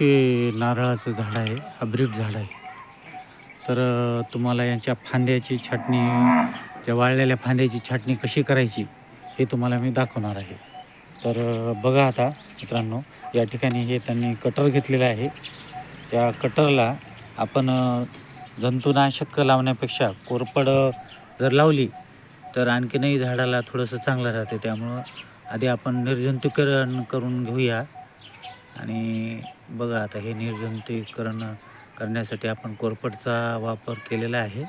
हे नारळाचं झाड आहे अब्रिक झाड आहे. तर तुम्हाला यांच्या फांद्याची छाटणी त्या वाळलेल्या फांद्याची छाटणी कशी करायची हे तुम्हाला मी दाखवणार आहे. तर बघा आता मित्रांनो या ठिकाणी हे त्यांनी कटर घेतलेलं आहे. त्या कटरला आपण जंतुनाशक लावण्यापेक्षा कोरपड जर लावली तर आणखीनही झाडाला थोडंसं चांगलं राहते. त्यामुळं आधी आपण निर्जंतुकीकरण करून घेऊया. आणि बघा आता हे निर्जंतुकीकरण करण्यासाठी आपण कोरपडचा वापर केलेला आहे.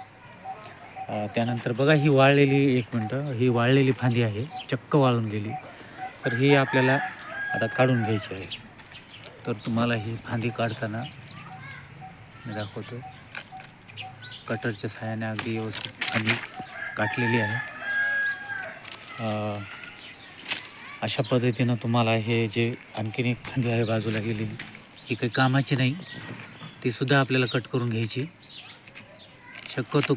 त्यानंतर बघा ही वाळलेली एक मिनटं ही वाळलेली फांदी आहे चक्क वाळून गेली. तर ही आपल्याला आता काढून घ्यायची आहे. तर तुम्हाला ही फांदी काढताना मी दाखवतो. कटरच्या सहाय्याने अगदी व्यवस्थित फांदी काटलेली आहे. अशा पद्धतीनं तुम्हाला हे जे आणखीन एक फांदी आहे बाजूला गेलेली ही काही कामाची नाही. ती सुद्धा आपल्याला कट करून घ्यायची. शक्यतो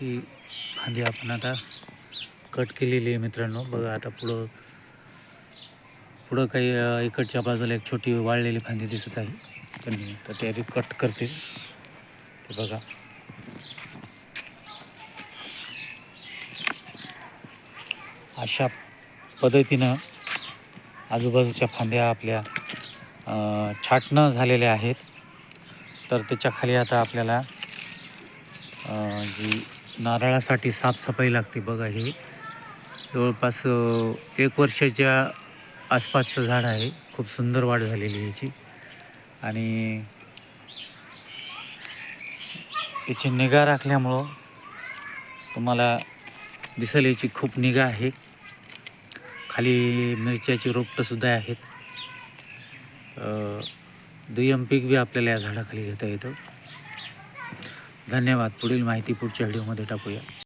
ही फांदी आपण आता कट केलेली आहे मित्रांनो. बघा आता पुढं पुढं काही इकडच्या बाजूला एक छोटी वाळलेली फांदी दिसत आहे. त्यांनी तर ते आधी कट करते. ते बघा. अशा पद्धतीनं आजूबाजूच्या फांद्या आपल्या छाटणं झालेल्या आहेत. तर त्याच्याखाली आता आपल्याला जी नारळासाठी साफसफाई लागते बघा हे. जवळपास एक वर्षाच्या आसपासचं झाड आहे. खूप सुंदर वाढ झालेली ह्याची याची. आणि याची निगा राखल्यामुळं तुम्हाला दिसेल याची खूप निगा आहे. खाली मिरच्याची रोपटंसुद्धा आहेत. दुय्यम पीक बी आपल्याला या झाडाखाली घेता येतं. धन्यवाद. पुढील माहिती पुढच्या व्हिडिओमध्ये टाकूया.